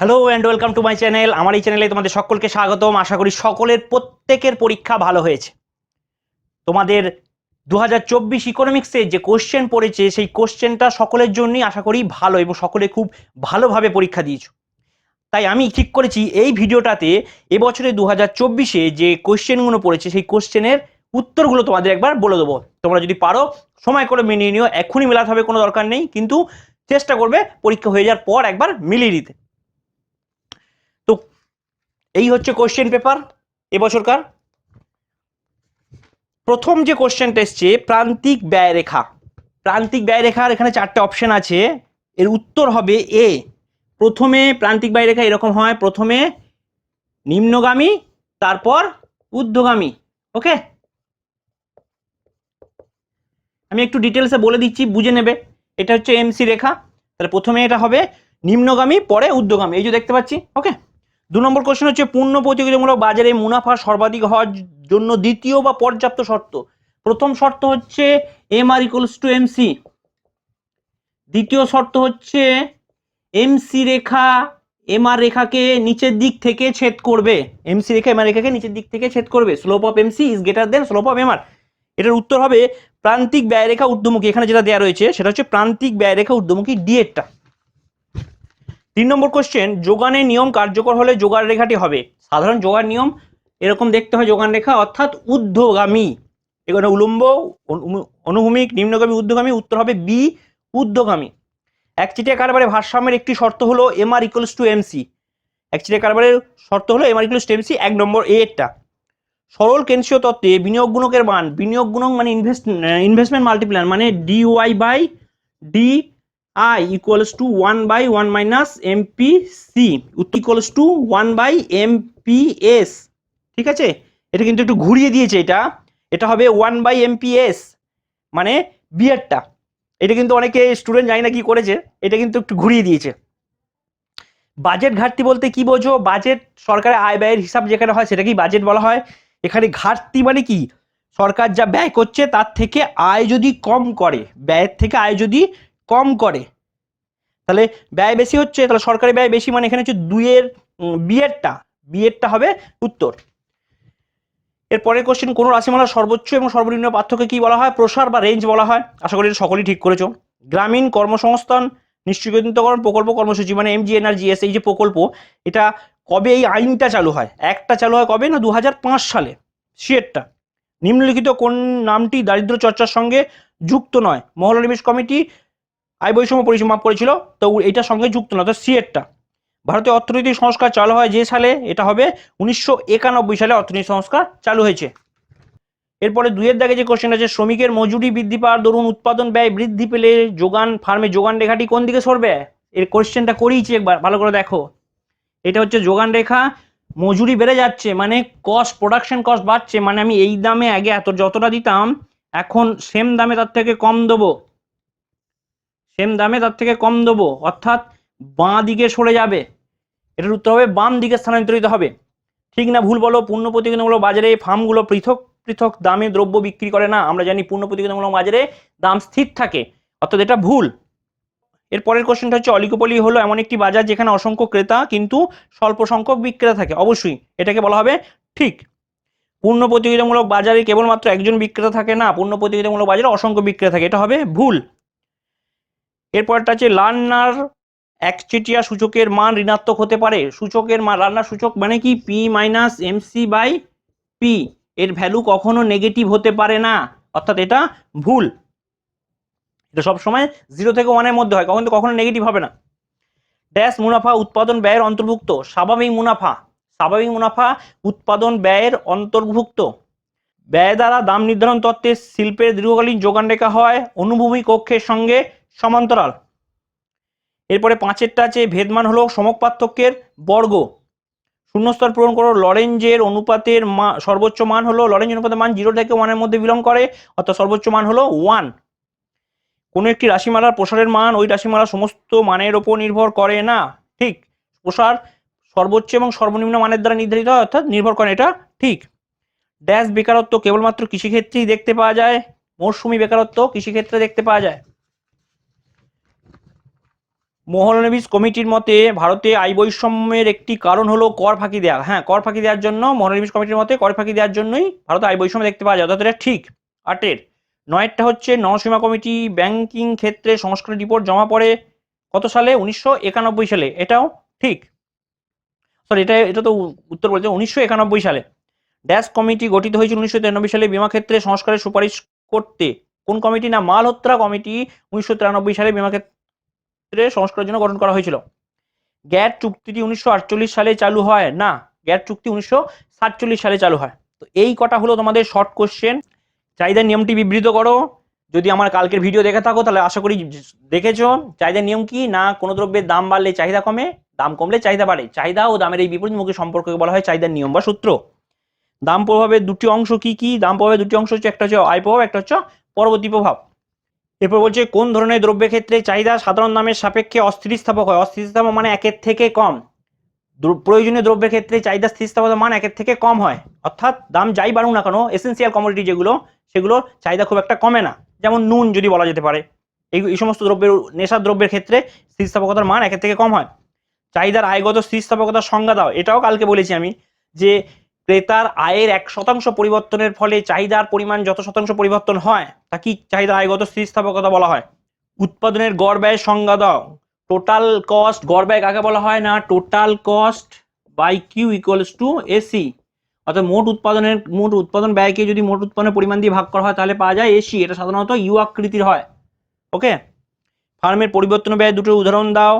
Hello and welcome to my channel আমার এই চ্যানেলে তোমাদের সকলকে স্বাগতম। আশা করি সকলের প্রত্যেকের পরীক্ষা ভালো হয়েছে। তোমাদের দু হাজার চব্বিশ ইকোনমিক্সে যে কোশ্চেন পড়েছে, সেই কোশ্চেনটা সকলের জন্যই আশা করি ভালো এবং সকলে খুব ভালোভাবে পরীক্ষা দিয়েছ। তাই আমি ঠিক করেছি এই ভিডিওটাতে এবছরে দু হাজার চব্বিশে যে কোশ্চেনগুলো পড়েছে, সেই কোশ্চেনের উত্তরগুলো তোমাদের একবার বলে দেবো। তোমরা যদি পারো, সময় করে মিলিয়ে নিও। এখনই মেলাতে হবে, কোনো দরকার নেই। কিন্তু চেষ্টা করবে পরীক্ষা হয়ে যাওয়ার পর একবার মিলিয়ে দিতে এই হচ্ছে কোশ্চেন পেপার এবছরকার। প্রথম যে কোশ্চেনটা এসছে, প্রান্তিক ব্যয়রেখা প্রান্তিক ব্যয়রেখার এখানে চারটে অপশন আছে। এর উত্তর হবে এ প্রথমে প্রান্তিক ব্যয়রেখা এরকম হয়, প্রথমে নিম্নগামী, তারপর ঊর্ধ্বগামী। ওকে? আমি একটু ডিটেলসে বলে দিচ্ছি, বুঝে নেবে। এটা হচ্ছে এমসি রেখা। তাহলে প্রথমে এটা হবে নিম্নগামী, পরে ঊর্ধ্বগামী। এই যে দেখতে পাচ্ছি, ওকে? দু নম্বর কোশ্চেন হচ্ছে, পূর্ণ প্রতিযোগিতামূলক বাজারে মুনাফা সর্বাধিক হওয়ার জন্য দ্বিতীয় বা পর্যাপ্ত শর্ত। প্রথম শর্ত হচ্ছে M R equals to MC দ্বিতীয় শর্ত হচ্ছে এমসি রেখা এম আর রেখাকে নিচের দিক থেকে ছেদ করবে। এমসি রেখা এম আর রেখাকে নিচের দিক থেকে ছেদ করবে। Slope of MC is greater than slope of MR এটার উত্তর হবে প্রান্তিক ব্যয়রেখা ঊর্ধ্বমুখী। এখানে যেটা দেওয়া রয়েছে, সেটা হচ্ছে প্রান্তিক ব্যয়রেখা ঊর্ধ্বমুখী ডিএটটা তিন নম্বর কোশ্চেন যোগানের নিয়ম কার্যকর হলে যোগান রেখাটি হবে। সাধারণ যোগান নিয়ম, এরকম দেখতে হয় যোগান রেখা, অর্থাৎ ঊর্ধ্বগামী। এখানে উলম্ব, অনু- অনুভূমিক, নিম্নগামী, ঊর্ধ্বগামী, উত্তর হবে বি ঊর্ধ্বগামী। একচিটিয়া কারবারে ভারসাম্যের একটি শর্ত হলো M R equals to MC একচিটিয়া কারবারের শর্ত হলো M R equals to MC এক নম্বর এ এরটা সরল কেন্দ্রীয় তত্ত্বে বিনিয়োগ গুণকের মান, বিনিয়োগ গুণক মানে ইনভেস্ট ইনভেস্টমেন্ট মাল্টিপ্লান মানে D Y by D I equals to one by one minus M P C equals to one by M S ঠিক আছে? এটা কিন্তু একটু ঘুরিয়ে দিয়েছে এটা। এটা হবে one by M P S মানে বিয়ারটা। এটা কিন্তু অনেকে স্টুডেন্ট জানি না কি করেছে। এটা কিন্তু একটু ঘুরিয়ে দিয়েছে। বাজেট ঘাটতি বলতে কি বোঝো? বাজেট সরকারের আয় ব্যয়ের হিসাব যেখানে হয় সেটাকেই বাজেট বলা হয়। এখানে ঘাটতি মানে কি? সরকার যা ব্যয় করছে তার থেকে আয় যদি কম করে, ব্যয়ের থেকে আয় যদি কম করে। তাহলে ব্যয় বেশি হচ্ছে, তাহলে সরকারি ব্যয় বেশি মানে এখানে হচ্ছে দুইয়ের বিয়েরটা। বিয়েরটা হবে উত্তর। এর পরের কোশ্চেন কোন রাশিমালার সর্বোচ্চ এবং সর্বনিম্ন পার্থক্য কি বলা হয়? প্রসার বা রেঞ্জ বলা হয়। আশা করি সকলেই ঠিক করেছ। গ্রামীণ কর্মসংস্থান নিশ্চিতকরণ প্রকল্প কর্মসূচি মানে এম এমজিএনআরজিএস এই যে প্রকল্প, এটা কবে এই আইনটা চালু হয়? একটা চালু হয় কবে? না দু হাজার পাঁচ সালে সিয়েরটা নিম্নলিখিত কোন নামটি দারিদ্র চর্চার সঙ্গে যুক্ত নয়। মহলা নিবেশ কমিটি আয় বৈষম্য পরিসীমা করেছিল, তো এটার সঙ্গে যুক্ত নয় তো সিয়েরটা ভারতীয় অর্থনৈতিক সংস্কার চালু হয় যে সালে? এটা হবে উনিশশো একানব্বই সালে অর্থনৈতিক সংস্কার চালু হয়েছে। এরপরে দুইয়ের দাগে যে কোশ্চেন আছে, শ্রমিকের মজুরি বৃদ্ধি পাওয়ার দরুন উৎপাদন ব্যয় বৃদ্ধি পেলে যোগান, ফার্মে যোগান রেখাটি কোন দিকে সরবে? এর কোশ্চেনটা করিয়েছি একবার, ভালো করে দেখো। এটা হচ্ছে যোগান রেখা, মজুরি বেড়ে যাচ্ছে মানে কস্ট প্রোডাকশন কস্ট বাড়ছে মানে আমি এই দামে আগে এত, যতটা দিতাম, এখন সেম দামে তার থেকে কম দেবো। সেম দামে তার থেকে কম দেবো। অর্থাৎ বাঁ দিকে সরে যাবে। এটার উত্তর হবে, বাম দিকে স্থানান্তরিত হবে। ঠিক না ভুল বলো, পূর্ণ প্রতিযোগিতামূলক বাজারে ফার্মগুলো পৃথক পৃথক দামে দ্রব্য বিক্রি করে না। আমরা জানি পূর্ণ প্রতিযোগিতামূলক বাজারে দাম স্থির থাকে। অর্থাৎ এটা ভুল। এর পরের কোশ্চেনটা হচ্ছে, অলিগোপলি হলো এমন একটি বাজার যেখানে অসংখ্য ক্রেতা কিন্তু স্বল্প সংখ্যক বিক্রেতা থাকে। অবশ্যই, এটাকে বলা হবে ঠিক। পূর্ণ প্রতিযোগিতামূলক বাজারে কেবলমাত্র একজন বিক্রেতা থাকে না, পূর্ণ প্রতিযোগিতামূলক বাজারে অসংখ্য বিক্রেতা থাকে। এটা হবে ভুল। এরপরটা হচ্ছে লার্নার একচেটিয়া সূচকের মান ঋণাত্মক হতে পারে। সূচকের মান রান্নার সূচক মানে কি? P minus MC by P এর ভ্যালু কখনো নেগেটিভ হতে পারে না। অর্থাৎ এটা ভুল। এটা সবসময় জিরো থেকে ওয়ানের মধ্যে হয়। কখনো কখনো নেগেটিভ হবে না। ড্যাশ মুনাফা উৎপাদন ব্যয়ের অন্তর্ভুক্ত। স্বাভাবিক মুনাফা। স্বাভাবিক মুনাফা উৎপাদন ব্যয়ের অন্তর্ভুক্ত। ব্যয় দ্বারা দাম নির্ধারণ তত্ত্বে শিল্পের দীর্ঘকালীন যোগান রেখা হয়। অনুভূমিক কক্ষের সঙ্গে সমান্তরাল। এরপরে পাঁচেরটা আছে, ভেদমান হলো সমক পার্থক্যের বর্গ। শূন্যস্তর পূরণ করো, লরেঞ্জের অনুপাতের মা, সর্বোচ্চ মান হলো লরেঞ্জ অনুপাতের মান জিরো থেকে ওয়ানের মধ্যে বিলং করে, অর্থাৎ সর্বোচ্চ মান হলো ওয়ান কোনো একটি রাশিমালার প্রসারের মান ওই রাশিমালার সমস্ত মানের ওপর নির্ভর করে না। ঠিক, প্রসার সর্বোচ্চ এবং সর্বনিম্ন মানের দ্বারা নির্ধারিত হয়, অর্থাৎ নির্ভর করে এটা ঠিক। ড্যাশ বেকারত্ব কেবলমাত্র কৃষিক্ষেত্রেই দেখতে পাওয়া যায় মৌসুমি বেকারত্ব কৃষিক্ষেত্রে দেখতে পাওয়া যায়। মোহনবিশ কমিটির মতে ভারতে আয় বৈষম্যের একটি কারণ হলো কর ফাঁকি দেওয়া হ্যাঁ কর ফাঁকি দেওয়ার জন্য মোহনবিশ কমিটির মতে কর ফাঁকি দেওয়ার জন্যই ভারতে আয় বৈষম্য দেখতে পাওয়া যায়। অর্থাৎ ঠিক। আটের নয়েরটা হচ্ছে নসীমা কমিটি ব্যাংকিং ক্ষেত্রে সংস্কার রিপোর্ট জমা পড়ে কত সালে? উনিশশো একানব্বই সালে। এটাও ঠিক। সরি এটা এটা তো উত্তর বলছে। উনিশশো একানব্বই সালে ড্যাশ কমিটি গঠিত হয়েছিল উনিশশো তিরানব্বই সালে বিমা ক্ষেত্রে সংস্কারের সুপারিশ করতে। কোন কমিটি না মালহোত্রা কমিটি উনিশশো তিরানব্বই সালে বিমা ক্ষেত্রে সংস্কারের জন্য গঠন করা হয়েছিল। গ্যাট চুক্তিটি উনিশশো আটচল্লিশ সালে চালু হয়। না, গ্যাট চুক্তি উনিশশো সাতচল্লিশ সালে চালু হয়। তো এই কটা হলো তোমাদের শর্ট কোশ্চেন চাহিদার নিয়মটি বিবৃত করো। যদি আমার কালকের ভিডিও দেখে থাকো, তাহলে আশা করি দেখেছ। চাহিদার নিয়ম কি? না, কোনো দ্রব্যের দাম বাড়লে চাহিদা কমে, দাম কমলে চাহিদা বাড়ে। চাহিদা ও দামের এই বিপরীতমুখী সম্পর্ককে বলা হয় চাহিদার নিয়ম বা সূত্র। দাম প্রভাবের দুটি অংশ কি কি? দাম প্রভাবের দুটি অংশ হচ্ছে, একটা হচ্ছে আয় প্রভাব, একটা হচ্ছে পরবর্তী প্রভাব। এরপর বলছে, কোন ধরনের দ্রব্যের ক্ষেত্রে চাহিদা সাধারণ দামের সাপেক্ষে অস্থিতিস্থাপক হয়? অস্থিতিস্থাপক মানে একের থেকে কম। প্রয়োজনীয় দ্রব্যের ক্ষেত্রে চাহিদা স্থিতিস্থাপকতার মান একের থেকে কম হয়। অর্থাৎ দাম যাই বাড়ুক না কেন এসেন্সিয়াল কমোডিটি যেগুলো, সেগুলো চাহিদা খুব একটা কমে না। যেমন নুন যদি বলা যেতে পারে, এই এই সমস্ত দ্রব্যের, নেশার দ্রব্যের ক্ষেত্রে স্থিতিস্থাপকতার মান একের থেকে কম হয়। চাহিদার আয়গত স্থিতিস্থাপকতার সংজ্ঞা দাও। এটাও কালকে বলেছি আমি যে ক্রেতার আয়ের এক শতাংশ পরিবর্তনের ফলে চাহিদার পরিমাণ যত শতাংশ পরিবর্তন হয়, তা কি চাহিদার আয়গত স্থিতিস্থাপকতা বলা হয়? উৎপাদনের গড় ব্যয় সংজ্ঞা দাও। টোটাল কস্ট গড় ব্যয় কাকে বলা হয় না? Total cost by Q equals to AC অর্থাৎ মোট উৎপাদনের, মোট উৎপাদন ব্যয়কে যদি মোট উৎপাদনের পরিমাণ দিয়ে ভাগ করা হয়, তাহলে পাওয়া যায় এসি এটা সাধারণত ইউ আকৃতির হয়। ওকে ফার্মের পরিবর্তন ব্যয় দুটো উদাহরণ দাও।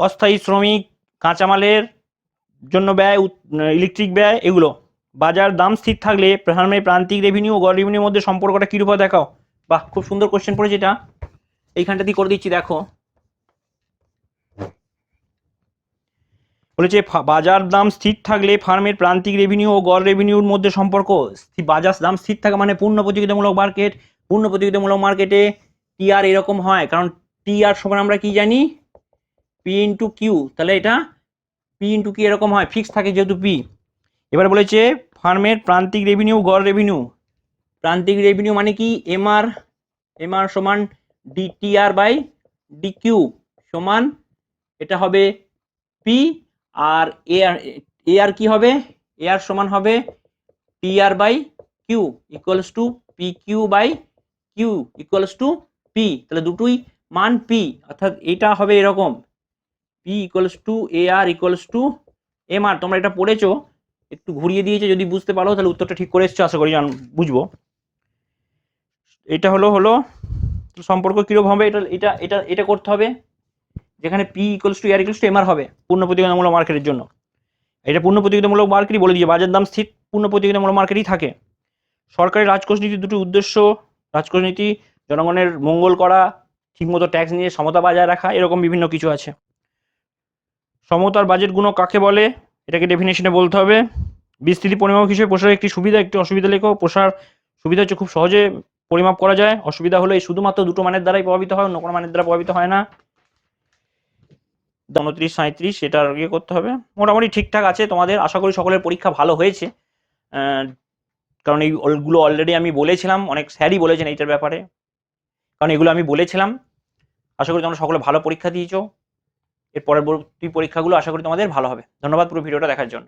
অস্থায়ী শ্রমিক, কাঁচামালের জন্য ব্যয় ইলেকট্রিক ব্যয়, এগুলো। বাজার দাম স্থির থাকলে ফার্মের প্রান্তিক রেভিনিউ ও গড় রেভিনিউর মধ্যে সম্পর্কটা কীরূপ দেখাও। বাহ, খুব সুন্দর কোশ্চেন পড়েছে এটা। এইখানটা দিয়ে করে দিচ্ছি, দেখো। বলেছে বাজার দাম স্থির থাকলে ফার্মের প্রান্তিক রেভিনিউ ও গড় রেভিনিউর মধ্যে সম্পর্ক বাজার দাম স্থির থাকা মানে পূর্ণ প্রতিযোগিতামূলক মার্কেট পূর্ণ প্রতিযোগিতামূলক মার্কেটে টিআর এরকম হয়। কারণ টিআর সমান আমরা কি জানি? পি ইন্টু কিউ তাহলে এটা পি ইন্টু কি এরকম হয় ফিক্স থাকে যেহেতু পি এবার বলেছে, ফার্মের প্রান্তিক রেভিনিউ গড় রেভিনিউ প্রান্তিক রেভিনিউ মানে কি? এমআর এমআর সমান D TR by D Q সমান, এটা হবে পি আর এ আর এ আর কি হবে? এ আর সমান হবে T R by Q equals to P Q by Q equals to P তাহলে দুটোই মান পি অর্থাৎ এটা হবে এরকম। P equals to A R equals to M R তোমরা এটা পড়েছো একটু ঘুরিয়ে দিয়েছে যদি বুঝতে পারো, তাহলে উত্তরটা ঠিক করে এসছো, আশা করি জান বুঝব। এটা হলো হলো, সম্পর্ক কীরকম হবে? এটা এটা এটা এটা করতে হবে, যেখানে P equals to AR equals to MR হবে, পূর্ণ প্রতিযোগিতামূলক মার্কেটের জন্য। এটা পূর্ণ প্রতিযোগিতামূলক মার্কেটই বলে দিয়েছে, বাজার দাম স্থির, পূর্ণ প্রতিযোগিতামূলক মার্কেটই থাকে। সরকারি রাজকোষ নীতির দুটি উদ্দেশ্য রাজকোষ নীতি জনগণের মঙ্গল করা, ঠিকমতো ট্যাক্স নিয়ে সমতা বজায় রাখা, এরকম বিভিন্ন কিছু আছে। সমতার বাজেট গুণ কাকে বলে? এটাকে ডেফিনেশনে বলতে হবে, বিস্তৃতি পরিমাপ হিসেবে প্রসারের একটি সুবিধা, একটি অসুবিধা লেখো। প্রসার সুবিধা হচ্ছে খুব সহজে পরিমাপ করা যায়। অসুবিধা হলো শুধুমাত্র দুটো মানের দ্বারাই প্রভাবিত হয়, অন্য কোনো মানের দ্বারা প্রভাবিত হয় না। উনত্রিশ সাঁত্রিশ এটা ইয়ে করতে হবে। মোটামুটি ঠিকঠাক আছে তোমাদের, আশা করি সকলের পরীক্ষা ভালো হয়েছে। কারণ এইগুলো অলরেডি আমি বলেছিলাম, অনেক স্যারই বলেছেন এইটার ব্যাপারে। কারণ এগুলো আমি বলেছিলাম। আশা করি তোমরা সকলে ভালো পরীক্ষা দিয়েছ। এর পরবর্তী পরীক্ষাগুলো আশা করি তোমাদের ভালো হবে। ধন্যবাদ পুরো ভিডিওটা দেখার জন্য।